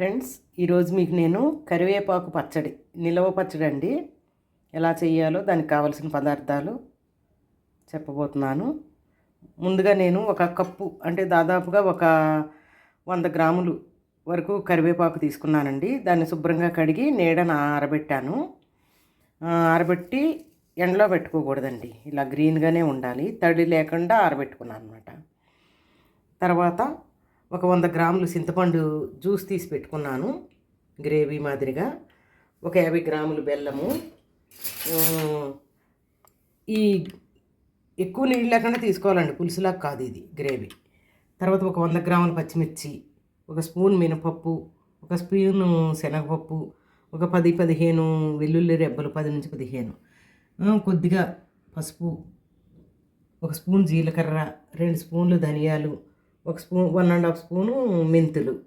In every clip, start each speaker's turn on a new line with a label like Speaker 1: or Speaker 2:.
Speaker 1: Friends ఈరోజు మీకు నేను కరివేపాకు పచ్చడి నిలవ పచ్చడి అండి. ఎలా చేయాలో దానికి కావలసిన పదార్థాలు చెప్పబోతున్నాను. ముందుగా నేను ఒక కప్పు అంటే దాదాపుగా ఒక వంద గ్రాములు వరకు కరివేపాకు తీసుకున్నానండి. దాన్ని శుభ్రంగా కడిగి నీడన ఆరబెట్టాను. ఆరబెట్టి ఎండలో పెట్టుకోకూడదండి. ఇలా గ్రీన్గానే ఉండాలి. తడి లేకుండా ఆరబెట్టుకున్నాను అనమాట తర్వాత ఒక వంద గ్రాములు చింతపండు జ్యూస్ తీసి పెట్టుకున్నాను గ్రేవీ మాదిరిగా. ఒక యాభై గ్రాములు బెల్లము. ఈ ఎక్కువ నీళ్ళు లేకుండా తీసుకోవాలండి పులుసులా కాదు ఇది గ్రేవీ. తర్వాత ఒక వంద గ్రాముల పచ్చిమిర్చి ఒక స్పూన్ మినపప్పు ఒక స్పూను శనగపప్పు ఒక పది పదిహేను వెల్లుల్లి రెబ్బలు పది నుంచి పదిహేను. కొద్దిగా పసుపు ఒక స్పూన్ జీలకర్ర రెండు స్పూన్లు ధనియాలు ఒక spoon one and half spoon మెంతులు.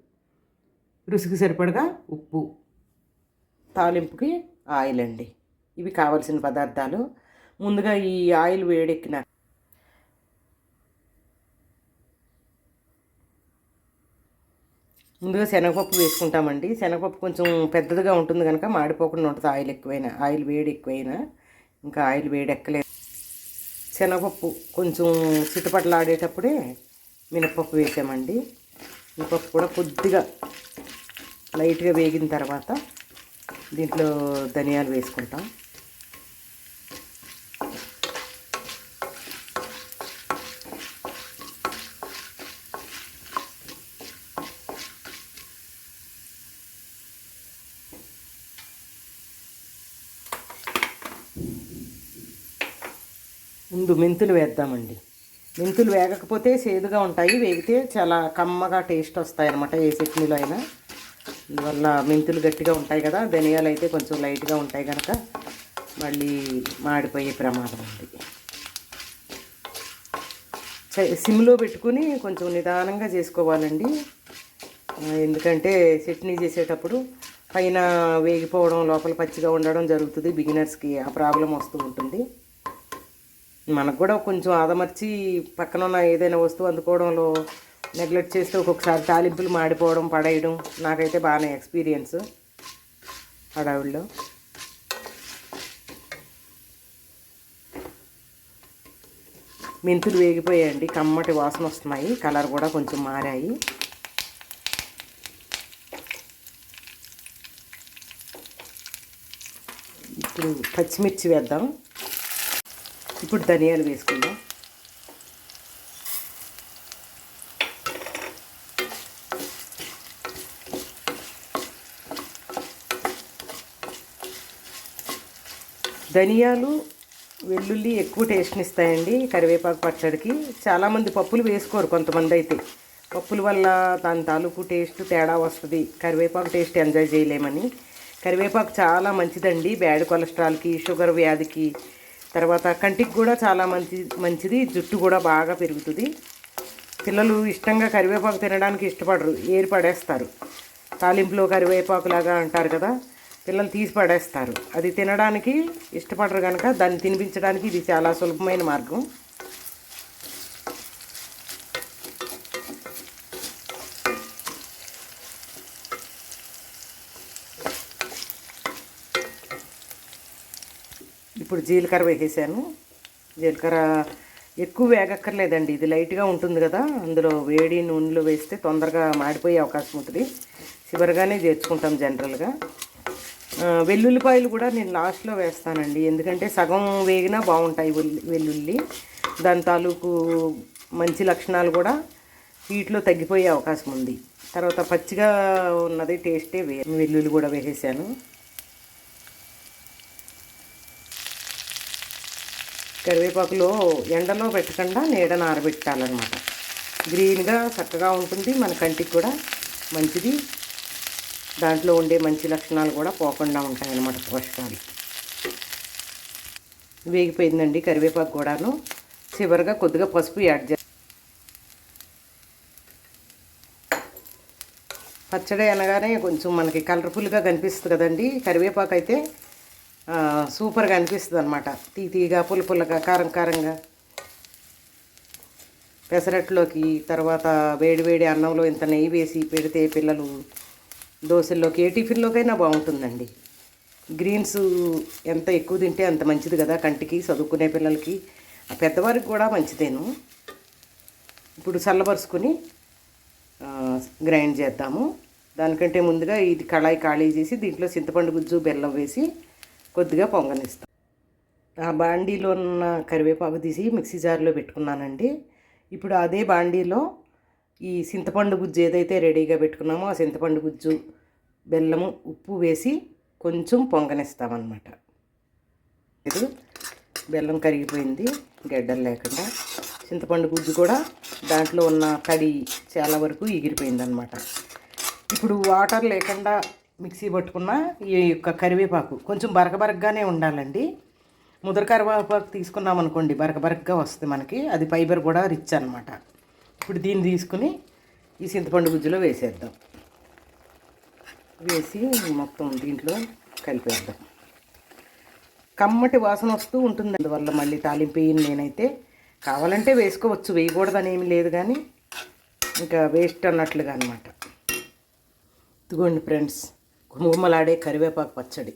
Speaker 1: రుచికి సరిపడగా ఉప్పు తాలింపుకి ఆయిల్ అండి. ఇవి కావలసిన పదార్థాలు. ముందుగా ఈ ఆయిల్ వేడెక్కిన ముందుగా శనగపప్పు వేసుకుంటామండి. శనగపప్పు కొంచెం పెద్దదిగా ఉంటుంది కనుక మాడిపోకుండా ఉంటుంది ఆయిల్ ఎక్కువైనా. ఆయిల్ వేడి ఎక్కువైనా ఇంకా ఆయిల్ వేడి ఎక్కలేదు శనగపప్పు కొంచెం చిటపటలాడేటప్పుడే మినపప్పు వేసామండి. మినపప్పు కూడా కొద్దిగా లైట్గా వేగిన తర్వాత దీంట్లో ధనియాలు వేసుకుంటాం. ముందు మెంతులు వేద్దామండి. మెంతులు వేగకపోతే సేదుగా ఉంటాయి. వేగితే చాలా కమ్మగా టేస్ట్ వస్తాయి అనమాట ఏ చట్నీలో అయినా. అందువల్ల మెంతులు గట్టిగా ఉంటాయి కదా ధనియాలు అయితే కొంచెం లైట్గా ఉంటాయి కనుక మళ్ళీ మాడిపోయే ప్రమాదం ఉంది. సిమ్లో పెట్టుకుని కొంచెం నిదానంగా చేసుకోవాలండి. ఎందుకంటే చట్నీ చేసేటప్పుడు పైన వేగిపోవడం లోపల పచ్చిగా ఉండడం జరుగుతుంది. బిగినర్స్కి ఆ ప్రాబ్లం వస్తూ ఉంటుంది. మనకు కూడా కొంచెం ఆదమర్చి పక్కన ఉన్న ఏదైనా వస్తువు అందుకోవడంలో నెగ్లెక్ట్ చేస్తే ఒక్కొక్కసారి తాలింపులు మాడిపోవడం పడేయడం నాకైతే బాగానే ఎక్స్పీరియన్స్ హడావిడిలో. మెంతులు వేగిపోయాయండి కమ్మటి వాసన వస్తున్నాయి కలర్ కూడా కొంచెం మారాయి. ఇప్పుడు పచ్చిమిర్చి వేద్దాం. ఇప్పుడు ధనియాలు వేసుకుందాం. ధనియాలు వెల్లుల్లి ఎక్కువ టేస్ట్ని ఇస్తాయండి కరివేపాకు పచ్చడికి. చాలామంది పప్పులు వేసుకోరు కొంతమంది అయితే పప్పుల వల్ల దాని తాలూకు టేస్ట్ తేడా వస్తుంది. కరివేపాకు టేస్ట్ ఎంజాయ్ చేయలేమని. కరివేపాకు చాలా మంచిదండి. బ్యాడ్ కొలెస్ట్రాల్కి షుగర్ వ్యాధికి తర్వాత కంటికి కూడా చాలా మంచి మంచిది జుట్టు కూడా బాగా పెరుగుతుంది. పిల్లలు ఇష్టంగా కరివేపాకు తినడానికి ఇష్టపడరు ఏరి పడేస్తారు. తాలింపులో కరివేపాకు లాగా అంటారు కదా పిల్లలు తీసి పడేస్తారు. అది తినడానికి ఇష్టపడరు కనుక దాన్ని తినిపించడానికి ఇది చాలా సులభమైన మార్గం. ఇప్పుడు జీలకర్ర వేసేసాను. జీలకర్ర ఎక్కువ వేగక్కర్లేదండి. ఇది లైట్గా ఉంటుంది కదా. అందులో వేడి నూనెలో వేస్తే తొందరగా మాడిపోయే అవకాశం ఉంటుంది. చివరిగానే చేర్చుకుంటాం జనరల్గా. వెల్లుల్లిపాయలు కూడా నేను లాస్ట్లో వేస్తానండి. ఎందుకంటే సగం వేగినా బాగుంటాయి వెల్లు- వెల్లుల్లి. దాని తాలూకు మంచి లక్షణాలు కూడా వీటిలో తగ్గిపోయే అవకాశం ఉంది. తర్వాత పచ్చిగా ఉన్నది టేస్టే వే వెల్లుల్లి కూడా వేసేసాను. కరివేపాకులో ఎండలో పెట్టకుండా నీడను ఆరబెట్టాలన్నమాట. గ్రీన్గా చక్కగా ఉంటుంది. మన కంటికి కూడా మంచిది. దాంట్లో ఉండే మంచి లక్షణాలు కూడా పోకుండా ఉంటాయన్నమాట పోషకాలు. వేగిపోయిందండి కరివేపాకు కూడాను. చివరిగా కొద్దిగా పసుపు యాడ్ చే పచ్చడి అనగానే కొంచెం మనకి కలర్ఫుల్గా కనిపిస్తుంది కదండి. కరివేపాకు అయితే సూపర్గా అనిపిస్తుంది అనమాట తీ తీగా పుల్ల పుల్లగా కారం కారంగా. పెసరట్లోకి తర్వాత వేడి వేడి అన్నంలో ఇంత నెయ్యి వేసి పెడితే పిల్లలు దోశల్లోకి ఏ టిఫిన్లోకైనా బాగుంటుందండి. గ్రీన్స్ ఎంత ఎక్కువ తింటే అంత మంచిది కదా కంటికి చదువుకునే పిల్లలకి. పెద్దవారికి కూడా మంచిదేను. ఇప్పుడు చల్లబరుచుకొని గ్రైండ్ చేద్దాము. దానికంటే ముందుగా ఇది కళాయి ఖాళీ చేసి దీంట్లో చింతపండు గుజ్జు బెల్లం వేసి కొద్దిగా పొంగనిస్తాం. ఆ బాండీలో ఉన్న కరివేపాకు తీసి మిక్సీ జార్లో పెట్టుకున్నానండి. ఇప్పుడు అదే బాండీలో ఈ చింతపండు గుజ్జు ఏదైతే రెడీగా పెట్టుకున్నామో ఆ చింతపండు గుజ్జు బెల్లము ఉప్పు వేసి కొంచెం పొంగనిస్తామన్నమాట. ఇది బెల్లం కరిగిపోయింది గడ్డలు లేకుండా. చింతపండు గుజ్జు కూడా దాంట్లో ఉన్న తడి చాలా వరకు ఎగిరిపోయిందనమాట ఇప్పుడు వాటర్ లేకుండా మిక్సీ పట్టుకున్న ఈ యొక్క కరివేపాకు కొంచెం బరకబరకగానే ఉండాలండి. ముద్ర కరివేపాకు తీసుకున్నాం అనుకోండి బరకబరకగా వస్తుంది మనకి. అది ఫైబర్ కూడా రిచ్ అనమాట ఇప్పుడు దీన్ని తీసుకుని ఈ చింతపండు గుజ్జులో వేసేద్దాం. వేసి మొత్తం దీంట్లో కలిపేద్దాం. కమ్మటి వాసన వస్తూ ఉంటుంది. అందువల్ల మళ్ళీ తాలింపు వేయను నేనైతే. కావాలంటే వేసుకోవచ్చు వేయకూడదని ఏమీ లేదు కానీ ఇంకా వేస్ట్ అన్నట్లుగా అనమాట ఇదిగోండి ఫ్రెండ్స్. గుమగుమలాడే కరివేపాకు పచ్చడి.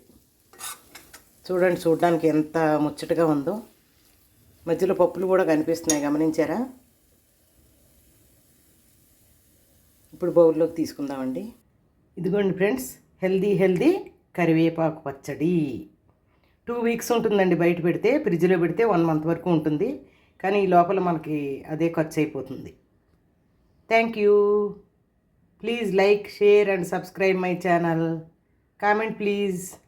Speaker 1: చూడండి చూడడానికి ఎంత ముచ్చటగా ఉందో. మధ్యలో పప్పులు కూడా కనిపిస్తున్నాయి గమనించారా? ఇప్పుడు బౌల్లోకి తీసుకుందామండి. ఇదిగోండి ఫ్రెండ్స్ హెల్దీ హెల్దీ కరివేపాకు పచ్చడి. టూ వీక్స్ ఉంటుందండి బయట పెడితే ఫ్రిడ్జ్లో పెడితే వన్ మంత్ వరకు ఉంటుంది. కానీ ఈ లోపల మనకి అదే ఖర్చు అయిపోతుంది. Thank you. Please like, share and subscribe my channel. Comment please.